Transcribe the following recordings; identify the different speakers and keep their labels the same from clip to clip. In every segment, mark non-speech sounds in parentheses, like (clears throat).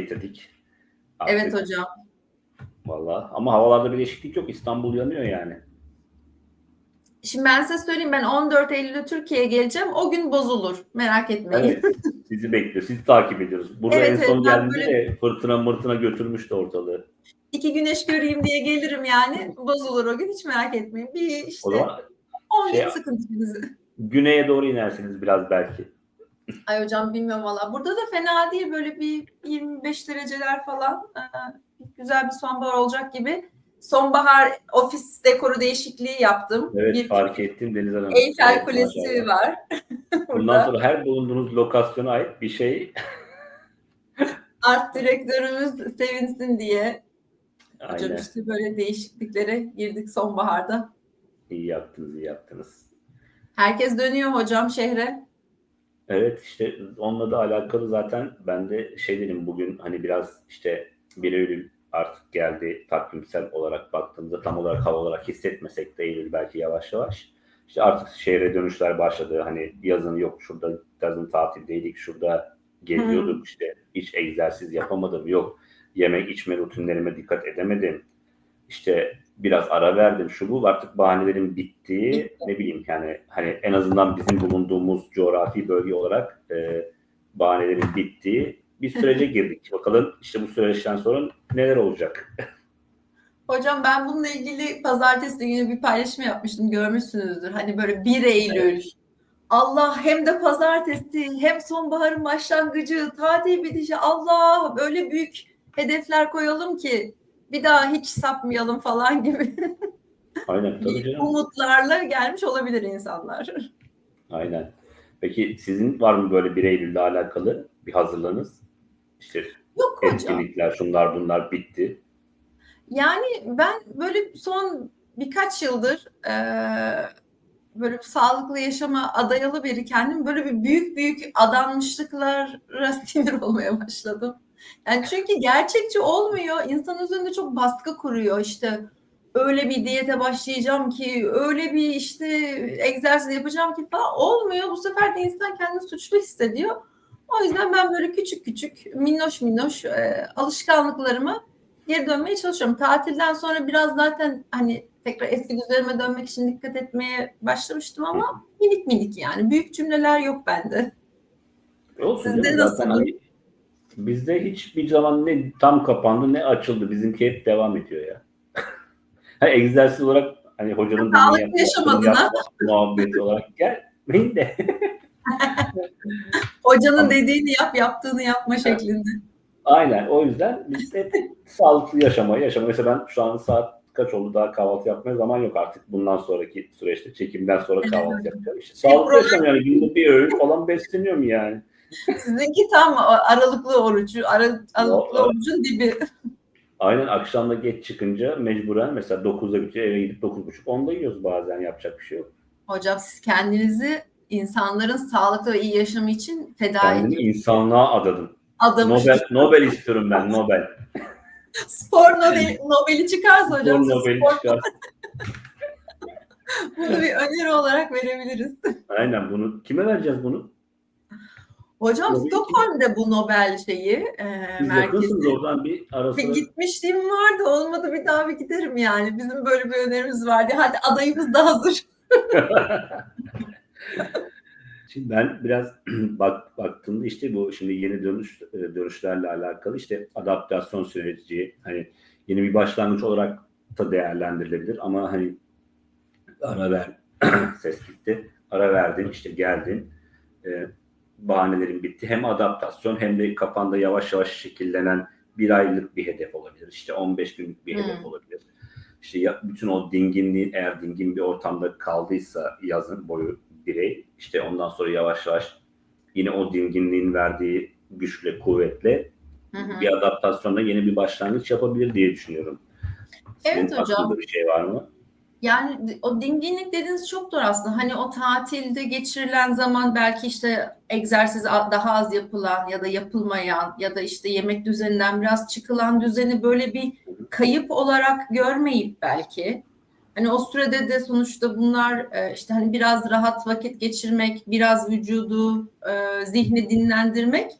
Speaker 1: getirdik. Artık
Speaker 2: Evet hocam.
Speaker 1: Valla ama havalarda bir değişiklik yok. İstanbul yanıyor yani.
Speaker 2: Şimdi ben size söyleyeyim ben 14 Eylül'de Türkiye'ye geleceğim. O gün bozulur. Merak etmeyin.
Speaker 1: Evet. sizi bekliyor. Sizi takip ediyoruz. Burada
Speaker 2: Evet,
Speaker 1: en son
Speaker 2: evet,
Speaker 1: geldiğinde de fırtına mırtına götürmüştü ortalığı.
Speaker 2: İki güneş göreyim diye gelirim yani. Bozulur o gün hiç merak etmeyin. Bir
Speaker 1: O
Speaker 2: işte
Speaker 1: zaman
Speaker 2: 10
Speaker 1: şey-
Speaker 2: gün sıkıntı bizi.
Speaker 1: güneye doğru inersiniz biraz belki.
Speaker 2: Ay hocam bilmiyorum valla. Burada da fena değil böyle bir 25 dereceler falan. Ee, güzel bir sonbahar olacak gibi. Sonbahar ofis dekoru değişikliği yaptım.
Speaker 1: Evet
Speaker 2: bir
Speaker 1: fark ettim Deniz Hanım.
Speaker 2: Eyfel Kulesi var. (laughs)
Speaker 1: Bundan sonra her bulunduğunuz lokasyona ait bir şey.
Speaker 2: Art direktörümüz sevinsin diye. Hocam
Speaker 1: Aynen.
Speaker 2: işte böyle değişikliklere girdik sonbaharda.
Speaker 1: İyi yaptınız, iyi yaptınız.
Speaker 2: Herkes dönüyor hocam şehre.
Speaker 1: Evet işte onunla da alakalı zaten ben de şey dedim bugün hani biraz işte 1 Eylül artık geldi takvimsel olarak baktığımızda tam olarak hava olarak hissetmesek de Eylül belki yavaş yavaş. İşte artık şehre dönüşler başladı. Hani yazın yok şurada yazın tatildeydik şurada geziyorduk işte hiç egzersiz yapamadım yok yemek içme rutinlerime dikkat edemedim. İşte biraz ara verdim şu bu artık bahanelerin bittiği ne bileyim yani hani en azından bizim bulunduğumuz coğrafi bölge olarak e, bahanelerin bittiği bir sürece girdik. Bakalım işte bu süreçten sonra neler olacak. (laughs)
Speaker 2: Hocam ben bununla ilgili pazartesi günü bir paylaşım yapmıştım görmüşsünüzdür. Hani böyle 1 Eylül. Allah hem de pazartesi hem sonbaharın başlangıcı, tatil bitişi Allah böyle büyük hedefler koyalım ki bir daha hiç sapmayalım falan gibi (laughs)
Speaker 1: Aynen tabii canım.
Speaker 2: umutlarla gelmiş olabilir insanlar.
Speaker 1: Aynen. Peki sizin var mı böyle 1 Eylül'le alakalı bir hazırlığınız? İşte
Speaker 2: Yok hocam.
Speaker 1: etkinlikler şunlar bunlar bitti.
Speaker 2: Yani ben böyle son birkaç yıldır eee, böyle bir sağlıklı yaşama adayalı biri kendim böyle bir büyük büyük adanmışlıklara (laughs) sinir olmaya başladım. Yani çünkü gerçekçi olmuyor. İnsan üzerinde çok baskı kuruyor. İşte öyle bir diyete başlayacağım ki, öyle bir işte egzersiz yapacağım ki falan olmuyor. Bu sefer de insan kendini suçlu hissediyor. O yüzden ben böyle küçük küçük minnoş minnoş eee, alışkanlıklarımı geri dönmeye çalışıyorum. Tatilden sonra biraz zaten hani tekrar eski düzenime dönmek için dikkat etmeye başlamıştım ama minik minik yani. Büyük cümleler yok bende.
Speaker 1: Olsun
Speaker 2: Sizde nasıl?
Speaker 1: Zaten hani bizde hiçbir zaman ne tam kapandı ne açıldı. Bizimki hep devam ediyor ya. (laughs) egzersiz olarak hani hocanın dediğini
Speaker 2: Sağlıklı
Speaker 1: yap,
Speaker 2: yaşam
Speaker 1: yaptığını
Speaker 2: adına.
Speaker 1: yapma muhabbeti olarak gelmeyin de. (laughs)
Speaker 2: Hocanın dediğini yap, yaptığını yapma şeklinde.
Speaker 1: Aynen o yüzden biz hep sağlıklı yaşamayı yaşamayı. Mesela ben şu an saat kaç oldu daha kahvaltı yapmaya zaman yok artık. Bundan sonraki süreçte çekimden sonra kahvaltı yapacağım. İşte sağlıklı yaşam yani günde bir öğün falan besleniyorum yani.
Speaker 2: Sizinki tam aralıklı orucu, ara, aralıklı orucun dibi.
Speaker 1: Aynen akşamda geç çıkınca mecburen mesela 9'da bitiyor eve gidip 9.30 10'da yiyoruz bazen yapacak bir şey yok.
Speaker 2: Hocam siz kendinizi insanların sağlıklı ve iyi yaşamı için feda
Speaker 1: Kendimi
Speaker 2: ediyorsunuz.
Speaker 1: insanlığa adadım.
Speaker 2: Adamış.
Speaker 1: Nobel, Nobel istiyorum ben Nobel.
Speaker 2: Spor Nobel, Nobel'i çıkarsa hocam
Speaker 1: Spor
Speaker 2: siz
Speaker 1: Nobel
Speaker 2: spor-
Speaker 1: çıkar. (laughs)
Speaker 2: bunu bir öneri olarak verebiliriz.
Speaker 1: Aynen bunu kime vereceğiz bunu?
Speaker 2: Hocam
Speaker 1: Nobel
Speaker 2: Stockholm'de bu Nobel şeyi e, merkezi.
Speaker 1: oradan bir ara
Speaker 2: Bir gitmişliğim vardı olmadı bir daha bir giderim yani. Bizim böyle bir önerimiz vardı. Hadi adayımız da hazır. (laughs)
Speaker 1: Şimdi ben biraz (clears throat) bak baktığımda işte bu şimdi yeni dönüş e, dönüşlerle alakalı işte adaptasyon süreci hani yeni bir başlangıç olarak da değerlendirilebilir ama hani ara ver (clears throat) ses gitti ara verdin işte geldin e, bahanelerin bitti hem adaptasyon hem de kafanda yavaş yavaş şekillenen bir aylık bir hedef olabilir işte 15 günlük bir
Speaker 2: Hmm.
Speaker 1: hedef olabilir işte ya, bütün o dinginliğin eğer dingin bir ortamda kaldıysa yazın boyu birey işte ondan sonra yavaş yavaş yine o dinginliğin verdiği güçle kuvvetle
Speaker 2: Hı hı.
Speaker 1: bir adaptasyonla yeni bir başlangıç yapabilir diye düşünüyorum.
Speaker 2: Evet
Speaker 1: Senin
Speaker 2: hocam.
Speaker 1: bir şey var mı?
Speaker 2: Yani o dinginlik dediğiniz çok doğru aslında. Hani o tatilde geçirilen zaman belki işte egzersiz daha az yapılan ya da yapılmayan ya da işte yemek düzeninden biraz çıkılan düzeni böyle bir kayıp olarak görmeyip belki Hani o sürede de sonuçta bunlar e, işte hani biraz rahat vakit geçirmek, biraz vücudu, e, zihni dinlendirmek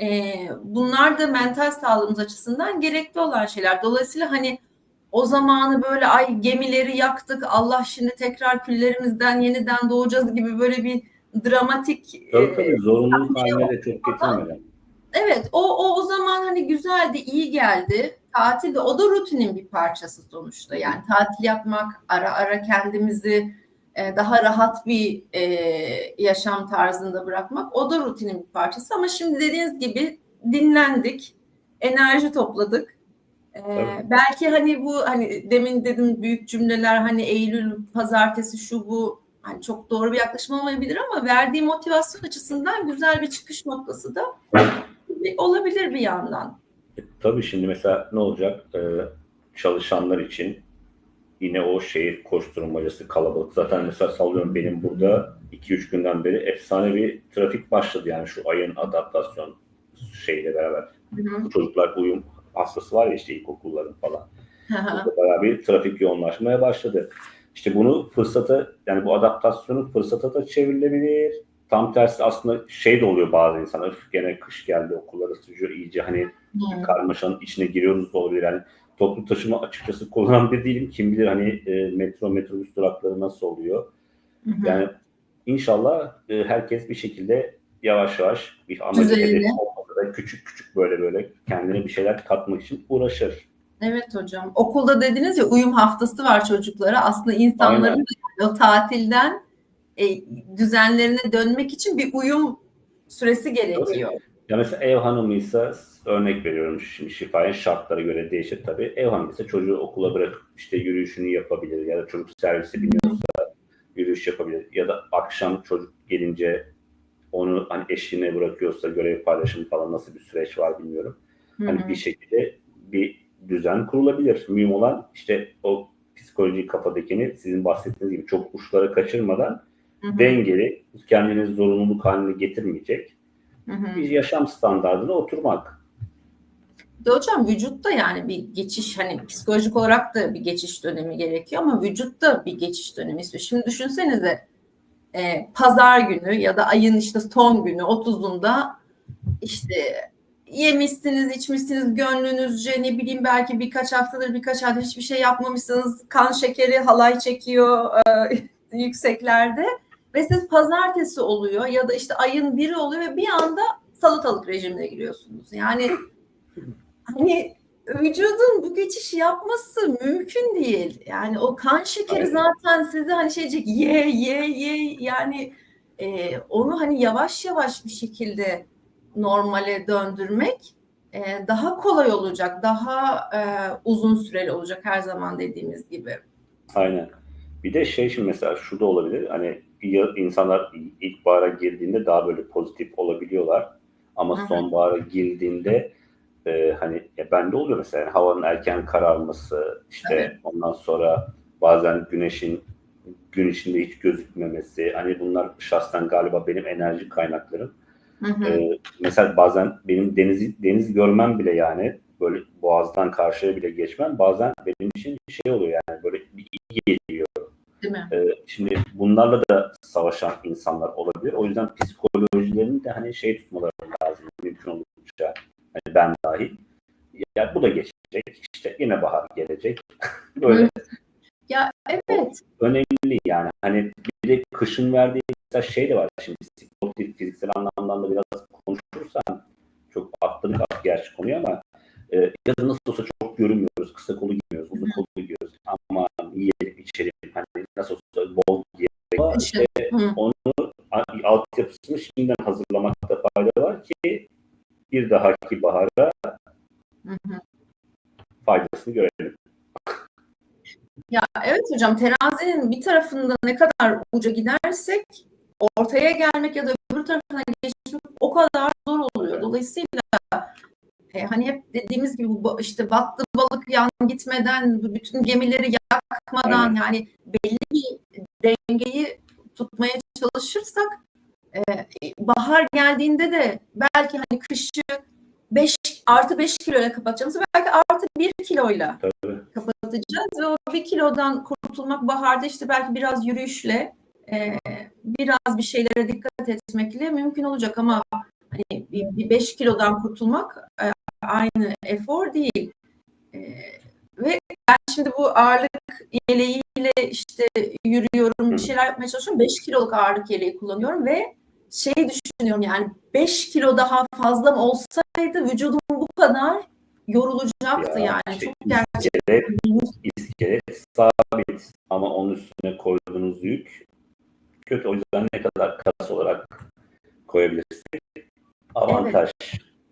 Speaker 2: e, bunlar da mental sağlığımız açısından gerekli olan şeyler. Dolayısıyla hani o zamanı böyle ay gemileri yaktık, Allah şimdi tekrar küllerimizden yeniden doğacağız gibi böyle bir dramatik
Speaker 1: Tabii
Speaker 2: e,
Speaker 1: tabii zorunluluk haline de çok getirmeden.
Speaker 2: Evet, o, o o zaman hani güzeldi, iyi geldi. Tatil de o da rutinin bir parçası sonuçta. Yani tatil yapmak, ara ara kendimizi e, daha rahat bir e, yaşam tarzında bırakmak o da rutinin bir parçası. Ama şimdi dediğiniz gibi dinlendik, enerji topladık.
Speaker 1: Tabii.
Speaker 2: belki hani bu hani demin dedim büyük cümleler hani Eylül, pazartesi şu bu hani çok doğru bir yaklaşım olmayabilir ama verdiği motivasyon açısından güzel bir çıkış noktası da olabilir bir yandan.
Speaker 1: E, tabii şimdi mesela ne olacak? Ee, çalışanlar için yine o şehir koşturmacası kalabalık. Zaten mesela sallıyorum benim burada 2-3 günden beri efsane bir trafik başladı yani şu ayın adaptasyon şeyle beraber.
Speaker 2: Hı hı.
Speaker 1: Çocuklar uyum hastası var ya işte ilkokulların falan. Burada bayağı bir trafik yoğunlaşmaya başladı. İşte bunu fırsata yani bu adaptasyonu fırsata da çevrilebilir. Tam tersi aslında şey de oluyor bazı insanlar. "Üf, Gene kış geldi okullar ısıtıyor iyice hani
Speaker 2: Hı.
Speaker 1: karmaşanın içine giriyoruz da olabilir. Yani toplu taşıma açıkçası kullanan bir değilim. Kim bilir hani e, metro metrobüs durakları nasıl oluyor.
Speaker 2: Hı hı.
Speaker 1: Yani inşallah e, herkes bir şekilde yavaş yavaş bir amacı da küçük küçük böyle böyle kendine bir şeyler katmak için uğraşır.
Speaker 2: Evet hocam. Okulda dediniz ya uyum haftası var çocuklara. Aslında insanların
Speaker 1: Aynen.
Speaker 2: o tatilden e, düzenlerine dönmek için bir uyum süresi gerekiyor.
Speaker 1: Ya mesela ev hanımıysa örnek veriyorum şimdi şifaya şartlara göre değişir tabii. Ev hanımıysa çocuğu okula bırakıp işte yürüyüşünü yapabilir ya da çocuk servisi biniyorsa yürüyüş yapabilir ya da akşam çocuk gelince onu hani eşine bırakıyorsa görev paylaşımı falan nasıl bir süreç var bilmiyorum.
Speaker 2: Hı
Speaker 1: Hani
Speaker 2: hı.
Speaker 1: bir şekilde bir düzen kurulabilir. Mühim olan işte o psikoloji kafadakini sizin bahsettiğiniz gibi çok uçlara kaçırmadan
Speaker 2: Hı hı.
Speaker 1: dengeli, kendini zorunluluk haline getirmeyecek
Speaker 2: Hı hı.
Speaker 1: bir yaşam standartına oturmak.
Speaker 2: De hocam vücutta yani bir geçiş hani psikolojik olarak da bir geçiş dönemi gerekiyor ama vücutta bir geçiş dönemi istiyor. Şimdi düşünsenize e, pazar günü ya da ayın işte son günü 30'unda işte yemişsiniz, içmişsiniz gönlünüzce ne bileyim belki birkaç haftadır birkaç aydır hiçbir şey yapmamışsınız. Kan şekeri halay çekiyor e, (laughs) yükseklerde ve siz pazartesi oluyor ya da işte ayın biri oluyor ve bir anda salatalık rejimine giriyorsunuz. Yani hani vücudun bu geçişi yapması mümkün değil. Yani o kan şekeri
Speaker 1: Aynen.
Speaker 2: zaten size hani şey diyecek ye ye ye yani e, onu hani yavaş yavaş bir şekilde normale döndürmek e, daha kolay olacak, daha e, uzun süreli olacak her zaman dediğimiz gibi.
Speaker 1: Aynen. Bir de şey şimdi mesela şu da olabilir. Hani insanlar ilkbahara girdiğinde daha böyle pozitif olabiliyorlar. Ama sonbahara girdiğinde e, hani ya bende oluyor mesela yani havanın erken kararması işte
Speaker 2: Evet.
Speaker 1: ondan sonra bazen güneşin gün içinde hiç gözükmemesi hani bunlar şahsen galiba benim enerji kaynaklarım.
Speaker 2: Hı hı.
Speaker 1: Ee, mesela bazen benim denizi deniz görmem bile yani böyle boğazdan karşıya bile geçmem bazen benim için şey oluyor yani böyle bir iyi geliyor.
Speaker 2: Değil mi?
Speaker 1: Ee, şimdi bunlarla da savaşan insanlar olabilir. O yüzden psikolojilerini de hani şey tutmaları lazım mümkün oldukça. Hani ben dahil. Ya bu da geçecek. İşte yine bahar gelecek. (laughs) böyle.
Speaker 2: Ya evet.
Speaker 1: önemli yani. Hani bir de kışın verdiği mesela şey de var şimdi sportif fiziksel anlamdan da biraz konuşursam çok atladık artık gerçi konuyu ama e, yazın nasıl olsa çok görünmüyoruz. Kısa kolu giymiyoruz, uzun kolu giyiyoruz. Ama yiyelim, içelim. Hani nasıl olsa bol giyelim.
Speaker 2: İşte,
Speaker 1: onu altyapısını şimdiden hazırlamakta fayda var ki bir dahaki bahara
Speaker 2: Hı hı.
Speaker 1: faydasını görelim.
Speaker 2: Ya evet hocam terazinin bir tarafında ne kadar uca gidersek ortaya gelmek ya da öbür tarafına geçmek o kadar zor oluyor. Dolayısıyla e, hani hep dediğimiz gibi işte battı balık yan gitmeden bütün gemileri yakmadan
Speaker 1: Aynen.
Speaker 2: yani belli bir dengeyi tutmaya çalışırsak bahar geldiğinde de belki hani kışı 5 artı 5 kiloyla kapatacağımızı belki artı 1 kiloyla
Speaker 1: Tabii.
Speaker 2: kapatacağız ve o 1 kilodan kurtulmak baharda işte belki biraz yürüyüşle e, biraz bir şeylere dikkat etmekle mümkün olacak ama hani bir 5 kilodan kurtulmak e, aynı efor değil. E, ve ben şimdi bu ağırlık yeleğiyle işte yürüyorum, bir şeyler yapmaya çalışıyorum. 5 kiloluk ağırlık yeleği kullanıyorum ve şeyi düşünüyorum yani 5 kilo daha fazla mı olsaydı vücudum bu kadar yorulacaktı
Speaker 1: Ya,
Speaker 2: yani.
Speaker 1: şey,
Speaker 2: Çok gerçekten
Speaker 1: İskelet, sabit ama onun üstüne koyduğunuz yük kötü. O yüzden ne kadar kas olarak koyabilirsek avantaj.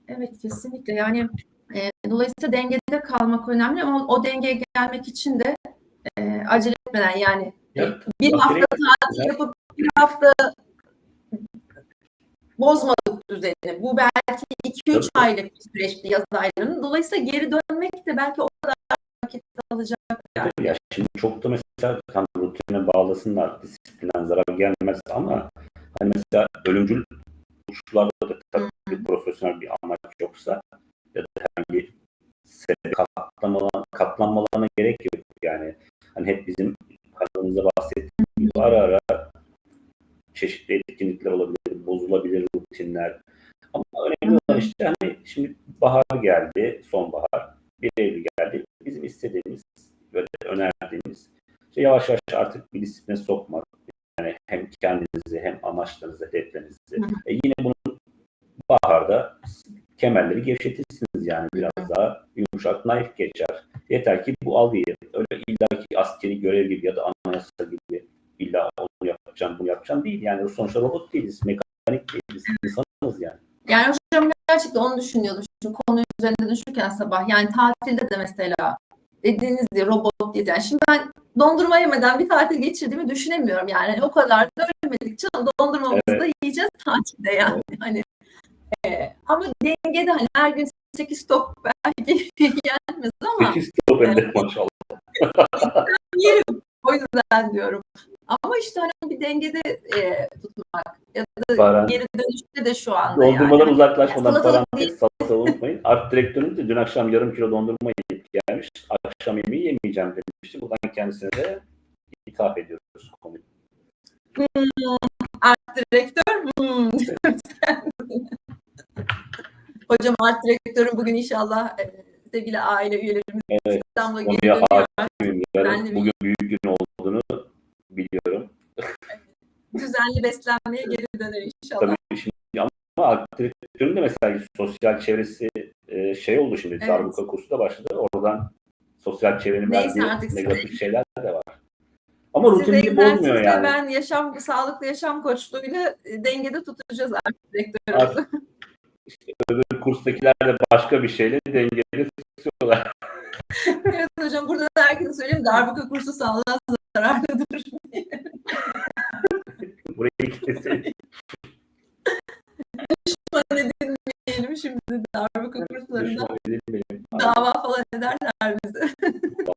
Speaker 2: Evet kesinlikle yani e, dolayısıyla dengede kalmak önemli ama o dengeye gelmek için de e, acele etmeden yani
Speaker 1: Ya,
Speaker 2: bir hafta tatil yapıp bir hafta bozmadık düzeni. Bu belki 2-3
Speaker 1: Tabii.
Speaker 2: aylık bir süreçti yaz aylarının. Dolayısıyla geri dönmek de belki o kadar vakit alacak. Yani.
Speaker 1: Ya şimdi çok da mesela tam rutine bağlasınlar, disiplinden zarar gelmez ama hani mesela ölümcül uçuşlarda da tabii bir profesyonel bir amaç yoksa ya da herhangi sebep katlanmalarına, katlanmalarına gerek yok yani. Hani hep bizim kanalımızda bahsettiğimiz gibi ara ara çeşitli etkinlikler olabilir, bozulabilir rutinler. Ama önemli olan işte hani şimdi bahar geldi, sonbahar, bir Eylül geldi. Bizim istediğimiz böyle önerdiğimiz işte yavaş yavaş artık bir disipline sokmak. Yani hem kendinizi hem amaçlarınızı, hedeflerinizi. E yine bunun baharda kemerleri gevşetirsiniz yani biraz daha yumuşak, naif geçer. Yeter ki bu algıyı öyle illaki askeri görev gibi ya da anayasa gibi illa onu yapacağım, bunu yapacağım değil. Yani sonuçta robot değiliz, mekanik değiliz, insanız yani.
Speaker 2: Yani hocam gerçekten onu düşünüyordum. Şu konu üzerinde düşünürken sabah. Yani tatilde de mesela dediğiniz gibi robot değil. Yani şimdi ben dondurma yemeden bir tatil geçirdiğimi düşünemiyorum. Yani o kadar da ölmedik. Canım dondurmamızı da yiyeceğiz tatilde yani. Hani e, ama dengede hani her gün 8 top belki (laughs) yenmez ama
Speaker 1: 8 top elde maşallah.
Speaker 2: yerim. O yüzden diyorum. Ama işte hani bir dengede e, tutmak ya da
Speaker 1: Baran,
Speaker 2: geri dönüşte de şu anda yani.
Speaker 1: Dondurmadan uzaklaşmadan
Speaker 2: Salatalık
Speaker 1: parantez salata unutmayın. Art direktörümüz de dün akşam yarım kilo dondurma yiyip gelmiş. Akşam yemeği yemeyeceğim demişti. Buradan kendisine de ithaf ediyoruz konuyu.
Speaker 2: Art direktör. Hmm. (laughs) Hocam art direktörüm bugün inşallah e, sevgili aile üyelerimiz
Speaker 1: Evet,
Speaker 2: İstanbul'a geri dönüyor.
Speaker 1: Yarın bugün büyük
Speaker 2: Düzenli beslenmeye geri döner inşallah.
Speaker 1: Tabii şimdi ama direktörün de mesela verdiği çevresi e, şey oldu şimdi.
Speaker 2: Evet.
Speaker 1: Darbuka kursu da başladı. Oradan sosyal çevrenin
Speaker 2: Neyse
Speaker 1: verdiği
Speaker 2: artık size-
Speaker 1: negatif şeyler de var. Ama rutin gibi olmuyor yani.
Speaker 2: ben yaşam, sağlıklı yaşam koçluğuyla e, dengede tutacağız art direktörü.
Speaker 1: Art- İşte öbür kurstakiler de başka bir şeyle dengeli tutuyorlar. (laughs)
Speaker 2: evet hocam burada da herkese söyleyeyim darbuka kursu sağlığa zararlıdır. (laughs)
Speaker 1: Burayı keselim.
Speaker 2: Bana (laughs) dinleyelim şimdi darbuka kurslarında
Speaker 1: Düşman
Speaker 2: dava falan ederler bizi. (laughs)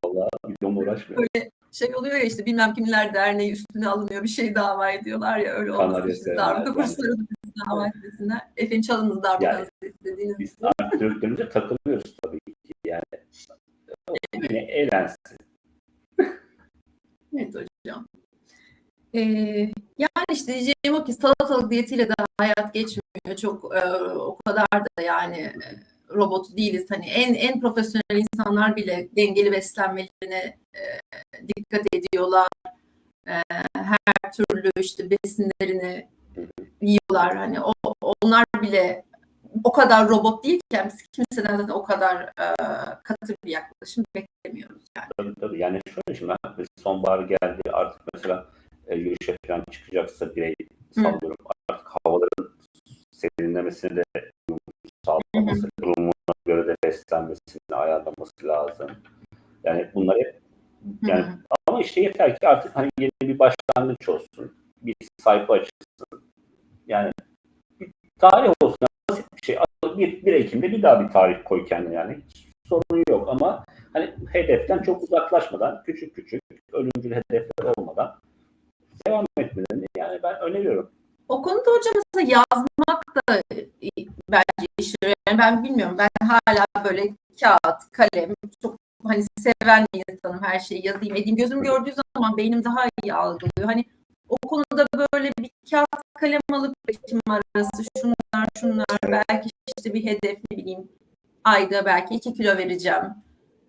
Speaker 1: Vallahi videomla uğraşmıyor.
Speaker 2: şey oluyor ya işte bilmem kimler derneği üstüne alınıyor bir şey dava ediyorlar ya öyle olmasın.
Speaker 1: Sevmez
Speaker 2: darbuka kursları dava etmesinler. Efendim çalınız darbukanızı istediğiniz.
Speaker 1: Biz art direktörümüze takılıyoruz tabii ki. Yani o yine eğlensin.
Speaker 2: Evet hocam. Yani işte diyeceğim o ki salatalık diyetiyle de hayat geçmiyor. Çok e, o kadar da yani robot değiliz. Hani en en profesyonel insanlar bile dengeli beslenmelerine e, dikkat ediyorlar. E, her türlü işte besinlerini yiyorlar. Hani o onlar bile o kadar robot değilken biz kimseden zaten o kadar e, katı bir yaklaşım beklemiyoruz yani.
Speaker 1: Tabii tabii. Yani şöyle şimdi sonbahar geldi artık mesela e, yürüyüşe falan çıkacaksa birey sallıyorum. Artık havaların serinlemesine de sağlaması, durumuna göre de beslenmesini ayarlaması lazım. Yani bunlar hep yani
Speaker 2: Hı hı.
Speaker 1: ama işte yeter ki artık hani yeni bir başlangıç olsun. Bir sayfa açılsın. Yani bir tarih olsun. Basit bir şey. 1, 1 Ekim'de bir daha bir tarih koy kendine yani. Hiç sorun yok ama hani hedeften çok uzaklaşmadan küçük küçük ölümcül hedefler olmadan devam etmelerini yani ben öneriyorum.
Speaker 2: O konuda hocam mesela yazmak da bence işliyor. Yani ben bilmiyorum. Ben hala böyle kağıt, kalem çok hani seven bir insanım. Her şeyi yazayım edeyim. Gözüm gördüğü zaman beynim daha iyi algılıyor. Hani o konuda böyle bir kağıt kalem alıp kim arası şunlar şunlar belki işte bir hedef ne bileyim ayda belki iki kilo vereceğim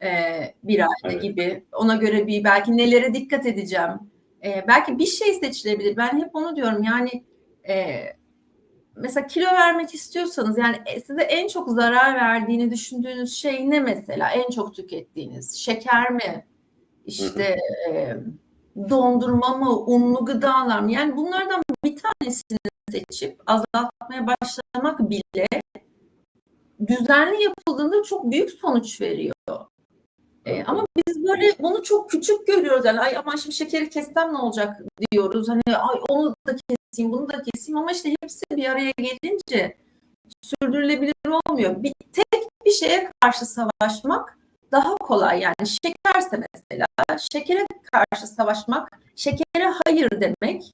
Speaker 2: eee, bir ayda
Speaker 1: Evet.
Speaker 2: gibi. Ona göre bir belki nelere dikkat edeceğim. Eee, belki bir şey seçilebilir. Ben hep onu diyorum yani eee, mesela kilo vermek istiyorsanız yani e, size en çok zarar verdiğini düşündüğünüz şey ne mesela? En çok tükettiğiniz şeker mi? İşte eee, dondurma mı? Unlu gıdalar mı? Yani bunlardan bir tanesini seçip azaltmaya başlamak bile düzenli yapıldığında çok büyük sonuç veriyor. E, ama biz böyle bunu çok küçük görüyoruz. Yani ay aman şimdi şekeri kessem ne olacak diyoruz. Hani ay onu da keseyim, bunu da keseyim ama işte hepsi bir araya gelince sürdürülebilir olmuyor. Bir tek bir şeye karşı savaşmak daha kolay. Yani şekerse mesela şekere karşı savaşmak, şekere hayır demek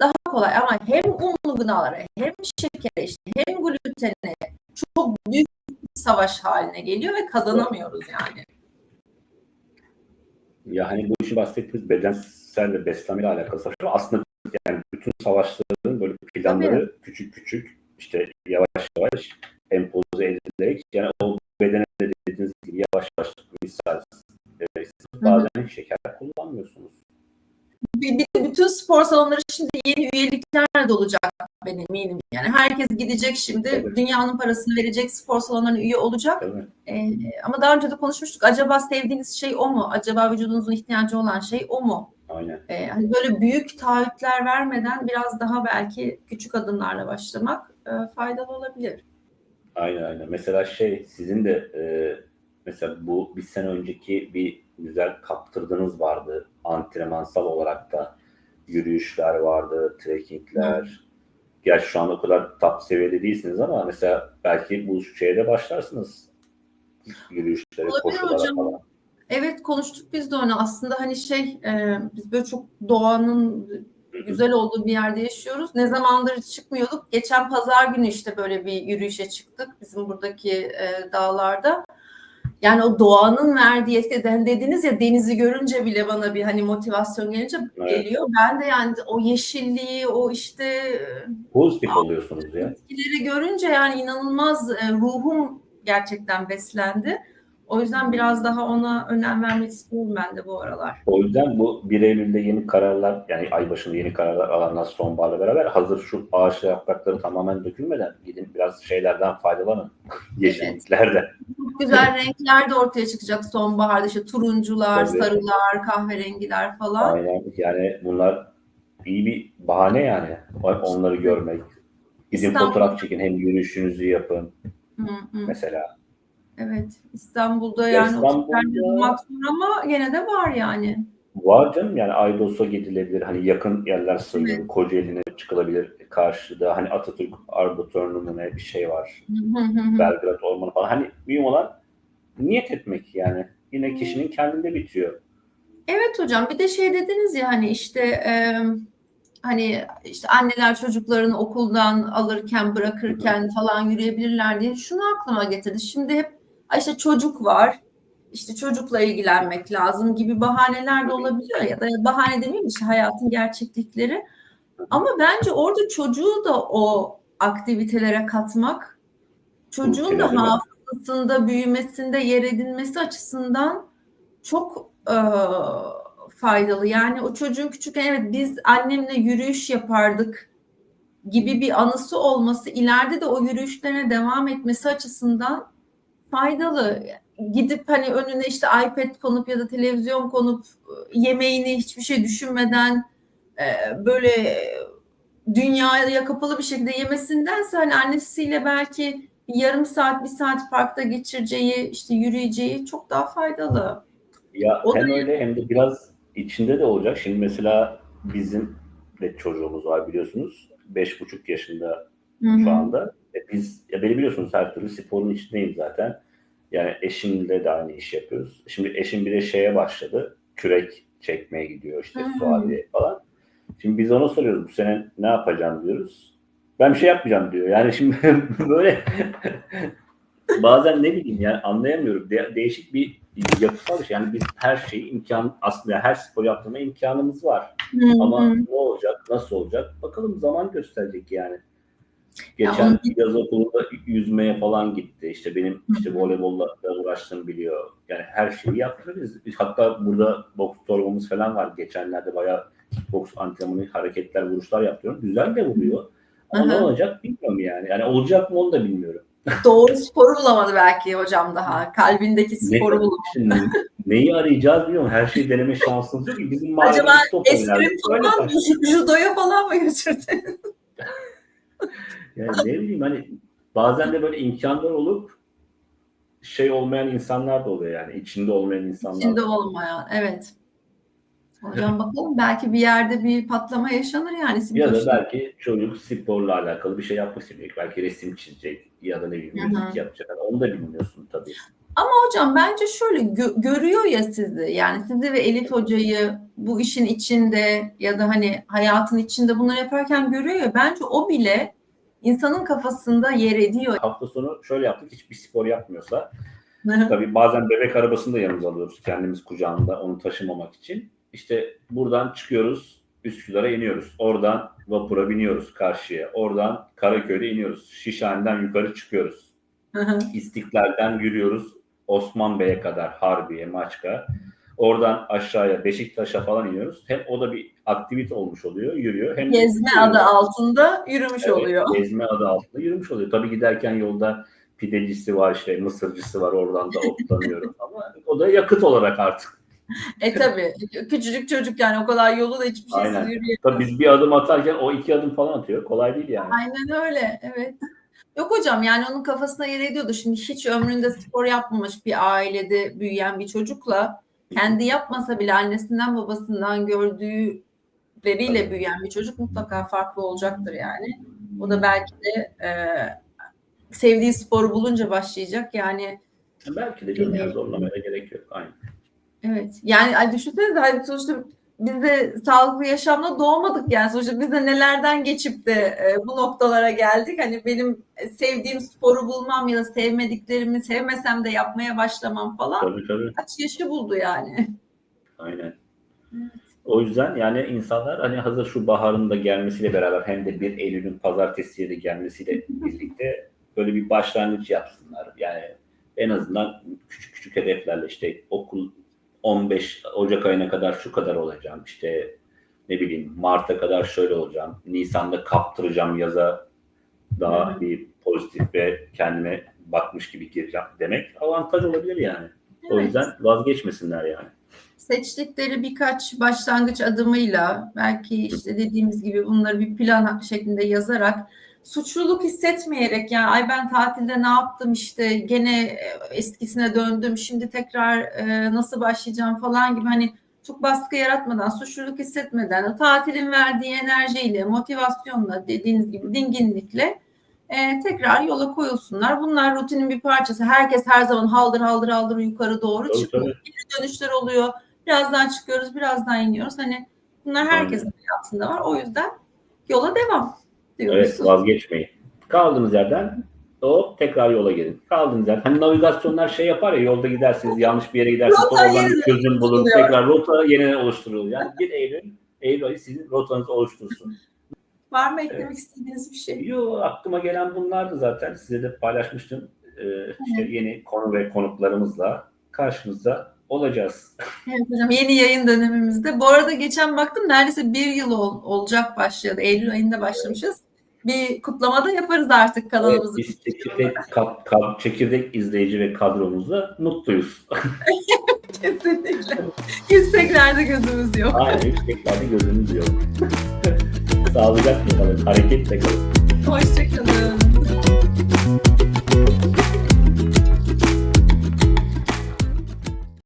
Speaker 2: daha kolay ama hem unlu gıdalara hem şekere işte hem glutene çok büyük bir savaş haline geliyor ve kazanamıyoruz yani.
Speaker 1: Ya hani bu işin bahsettiğimiz bedensel ve beslenmeyle alakalı savaş ama aslında yani bütün savaşların böyle planları küçük küçük işte yavaş yavaş empoze edilerek yani o bedene de dediğiniz gibi yavaş yavaş misal e, bazen şeker kullanmıyorsunuz.
Speaker 2: Bir, bir- bütün spor salonları şimdi yeni üyelikler de olacak ben eminim. Yani herkes gidecek şimdi
Speaker 1: Evet.
Speaker 2: dünyanın parasını verecek spor salonlarına üye olacak. Ee, ama daha önce de konuşmuştuk. Acaba sevdiğiniz şey o mu? Acaba vücudunuzun ihtiyacı olan şey o mu?
Speaker 1: Aynen.
Speaker 2: Ee, hani böyle büyük taahhütler vermeden biraz daha belki küçük adımlarla başlamak e, faydalı olabilir.
Speaker 1: Aynen aynen. Mesela şey sizin de e, mesela bu bir sene önceki bir güzel kaptırdığınız vardı antrenmansal olarak da yürüyüşler vardı, trekkingler. Gerçi şu anda o kadar top seviyede değilsiniz ama mesela belki bu şeye de başlarsınız. Yürüyüşlere,
Speaker 2: Olabilir
Speaker 1: koşulara
Speaker 2: hocam.
Speaker 1: falan.
Speaker 2: Evet konuştuk biz de onu. Aslında hani şey e, biz böyle çok doğanın güzel olduğu bir yerde yaşıyoruz. Ne zamandır çıkmıyorduk. Geçen pazar günü işte böyle bir yürüyüşe çıktık bizim buradaki e, dağlarda. Yani o doğanın verdiği etkiden dediniz ya denizi görünce bile bana bir hani motivasyon gelince
Speaker 1: Evet.
Speaker 2: geliyor. Ben de yani o yeşilliği, o işte e,
Speaker 1: Pozitif oluyorsunuz ya.
Speaker 2: etkileri görünce yani inanılmaz e, ruhum gerçekten beslendi. O yüzden biraz daha ona önem vermek istiyorum ben de bu aralar.
Speaker 1: O yüzden bu 1 Eylül'de yeni kararlar yani ay başında yeni kararlar alanlar sonbaharla beraber hazır şu ağaç yaprakları tamamen dökülmeden gidin biraz şeylerden faydalanın. (laughs) Yeşilliklerden.
Speaker 2: Çok güzel renkler de ortaya çıkacak sonbaharda işte turuncular,
Speaker 1: Tabii.
Speaker 2: sarılar, kahverengiler falan.
Speaker 1: Aynen. Yani bunlar iyi bir bahane yani. Onları görmek. Gidin
Speaker 2: İstanbul-
Speaker 1: fotoğraf çekin. Hem yürüyüşünüzü yapın
Speaker 2: Hı hı.
Speaker 1: mesela.
Speaker 2: Evet. İstanbul'da
Speaker 1: Ya
Speaker 2: yani
Speaker 1: İstanbul'da-
Speaker 2: bulmak zor ama gene de var yani.
Speaker 1: Var canım yani Aydos'a gidilebilir. Hani yakın yerler sayılır. Kocaeli'ne çıkılabilir. Karşıda hani Atatürk Arboretumu ne bir şey var. Belgrad Ormanı falan. Hani mühim olan niyet etmek yani. Yine kişinin kendinde bitiyor.
Speaker 2: Evet hocam bir de şey dediniz ya hani işte e, hani işte anneler çocuklarını okuldan alırken bırakırken falan yürüyebilirler diye şunu aklıma getirdi. Şimdi hep "Ay işte çocuk var işte çocukla ilgilenmek lazım gibi bahaneler de olabiliyor ya da bahane demeyeyim işte hayatın gerçeklikleri. Ama bence orada çocuğu da o aktivitelere katmak çocuğun da hafızasında büyümesinde yer edinmesi açısından çok e, faydalı. Yani o çocuğun küçükken evet biz annemle yürüyüş yapardık gibi bir anısı olması ileride de o yürüyüşlerine devam etmesi açısından faydalı. Gidip hani önüne işte iPad konup ya da televizyon konup e, yemeğini hiçbir şey düşünmeden e, böyle dünyaya kapalı bir şekilde yemesindense hani annesiyle belki bir yarım saat bir saat parkta geçireceği işte yürüyeceği çok daha faydalı.
Speaker 1: Ya
Speaker 2: O da-
Speaker 1: hem öyle hem de biraz içinde de olacak. Şimdi mesela bizim de çocuğumuz var biliyorsunuz. Beş buçuk yaşında
Speaker 2: Hı hı.
Speaker 1: şu anda. E biz, ya beni biliyorsunuz her türlü sporun içindeyim zaten. Yani eşimle de aynı iş yapıyoruz. Şimdi eşim bir de şeye başladı. Kürek çekmeye gidiyor işte
Speaker 2: hı.
Speaker 1: suadiye falan. Şimdi biz ona soruyoruz bu sene ne yapacaksın diyoruz. Ben bir şey yapmayacağım diyor. Yani şimdi (laughs) böyle (laughs) bazen ne bileyim yani anlayamıyorum. De- değişik bir yapısal bir şey. Yani biz her şeyi imkan aslında her spor yaptırma imkanımız var.
Speaker 2: Hı
Speaker 1: Ama ne olacak, nasıl olacak? Bakalım zaman gösterecek yani.
Speaker 2: Ya
Speaker 1: Geçen
Speaker 2: onu-
Speaker 1: yaz okulunda yüzmeye falan gitti. İşte benim işte voleybolla da uğraştığımı biliyor. Yani her şeyi yaptırırız. Hatta burada boks torbamız falan var. Geçenlerde bayağı boks antrenmanı hareketler, vuruşlar yapıyorum. Güzel de vuruyor. Ama ne olacak bilmiyorum yani. Yani olacak mı onu da bilmiyorum.
Speaker 2: Doğru sporu bulamadı belki hocam daha. Kalbindeki
Speaker 1: Ne,
Speaker 2: sporu bulamadı.
Speaker 1: şimdi neyi arayacağız bilmiyorum. Her şeyi deneme şansımız yok ki. Bizim
Speaker 2: Acaba eskrim falan
Speaker 1: başladı.
Speaker 2: judoya falan mı götürdü? (laughs)
Speaker 1: Yani ne bileyim hani bazen de böyle imkanlar olup şey olmayan insanlar da oluyor yani. içinde olmayan insanlar.
Speaker 2: İçinde
Speaker 1: da.
Speaker 2: olmayan. Evet. Hocam bakalım belki bir yerde bir patlama yaşanır yani.
Speaker 1: Ya da belki çocuk sporla alakalı bir şey yapmak isteyecek. Belki resim çizecek ya da ne bileyim
Speaker 2: Hı hı.
Speaker 1: müzik yapacak. Yani onu da bilmiyorsun tabii.
Speaker 2: Ama hocam bence şöyle gö- görüyor ya sizi yani sizi ve Elif hocayı bu işin içinde ya da hani hayatın içinde bunları yaparken görüyor ya bence o bile insanın kafasında yer ediyor.
Speaker 1: Hafta sonu şöyle yaptık. Hiçbir spor yapmıyorsa tabii bazen bebek arabasını da yanımıza alıyoruz. Kendimiz kucağında onu taşımamak için. İşte buradan çıkıyoruz. Üsküdar'a iniyoruz. Oradan vapura biniyoruz karşıya. Oradan Karaköy'de iniyoruz. Şişhane'den yukarı çıkıyoruz. İstiklal'den yürüyoruz Osman Bey'e kadar Harbiye, Maçka. Oradan aşağıya Beşiktaş'a falan iniyoruz. Hem o da bir aktivite olmuş oluyor, yürüyor. Hem
Speaker 2: Gezme
Speaker 1: yürüyor.
Speaker 2: adı altında yürümüş
Speaker 1: Evet,
Speaker 2: oluyor.
Speaker 1: Gezme adı altında yürümüş oluyor. Tabii giderken yolda pidecisi var, işte mısırcısı var. Oradan da otlanıyorum. (laughs) Ama o da yakıt olarak artık.
Speaker 2: E tabi küçücük çocuk yani o kadar yolu da hiçbir
Speaker 1: Aynen.
Speaker 2: yürüyor.
Speaker 1: Tabii biz bir adım atarken o iki adım falan atıyor. Kolay değil yani.
Speaker 2: Aynen öyle evet. Yok hocam yani onun kafasına yer ediyordu. Şimdi hiç ömründe spor yapmamış bir ailede büyüyen bir çocukla kendi yapmasa bile annesinden babasından gördüğüleriyle büyüyen bir çocuk mutlaka farklı olacaktır yani. O da belki de e, sevdiği sporu bulunca başlayacak yani
Speaker 1: Belki de canım ya zorlamaya gerek yok. Aynen.
Speaker 2: Evet. Yani düşünsenize hani sonuçta biz de sağlıklı yaşamla doğmadık yani sonuçta biz de nelerden geçip de e, bu noktalara geldik. Hani benim sevdiğim sporu bulmam ya da sevmediklerimi sevmesem de yapmaya başlamam falan
Speaker 1: Tabii tabii.
Speaker 2: kaç yaşı buldu yani.
Speaker 1: Aynen.
Speaker 2: Evet.
Speaker 1: O yüzden yani insanlar hani hazır şu baharın da gelmesiyle beraber hem de 1 Eylül'ün pazartesiye de gelmesiyle (laughs) birlikte böyle bir başlangıç yapsınlar. Yani en azından küçük küçük hedeflerle işte okul 15 Ocak ayına kadar şu kadar olacağım. İşte ne bileyim Mart'a kadar şöyle olacağım. Nisan'da kaptıracağım yaza daha
Speaker 2: hı.
Speaker 1: bir pozitif ve kendime bakmış gibi gireceğim demek avantaj olabilir yani. O
Speaker 2: Evet.
Speaker 1: yüzden vazgeçmesinler yani.
Speaker 2: Seçtikleri birkaç başlangıç adımıyla belki işte dediğimiz gibi bunları bir plan şeklinde yazarak suçluluk hissetmeyerek yani ay ben tatilde ne yaptım işte gene e, eskisine döndüm şimdi tekrar e, nasıl başlayacağım falan gibi hani çok baskı yaratmadan suçluluk hissetmeden tatilin verdiği enerjiyle motivasyonla dediğiniz gibi dinginlikle e, tekrar yola koyulsunlar. Bunlar rutinin bir parçası. Herkes her zaman haldır haldır haldır yukarı doğru
Speaker 1: Tabii,
Speaker 2: çıkmıyor. Geri dönüşler oluyor. Birazdan çıkıyoruz, birazdan iniyoruz. Hani bunlar herkesin hayatında var. O yüzden yola devam diyoruz.
Speaker 1: Evet vazgeçmeyin. Kaldığınız yerden o tekrar yola gelin. Kaldığınız yerden. Hani navigasyonlar şey yapar ya yolda gidersiniz yanlış bir yere gidersiniz.
Speaker 2: Rota
Speaker 1: Oradan bir çözüm bulun. Tekrar rota yeniden oluşturulur. Yani 1 Eylül, Eylül ayı sizin rotanızı oluştursun.
Speaker 2: Var mı eklemek istediğiniz bir şey?
Speaker 1: Yo aklıma gelen bunlardı zaten. Size de paylaşmıştım. Ee, işte yeni konu ve konuklarımızla karşınızda olacağız.
Speaker 2: Evet hocam yeni yayın dönemimizde. Bu arada geçen baktım neredeyse bir yıl ol- olacak başladı. Eylül ayında başlamışız. Bir kutlama da yaparız artık
Speaker 1: Evet,
Speaker 2: kanalımızı.
Speaker 1: biz çekirdek, kap- kap- çekirdek izleyici ve kadromuzla mutluyuz. (laughs)
Speaker 2: Kesinlikle. Yükseklerde gözümüz yok.
Speaker 1: Aynen yükseklerde gözümüz yok. (laughs) Sağlıcakla kalın, hareketle kalın.
Speaker 2: Hoşçakalın.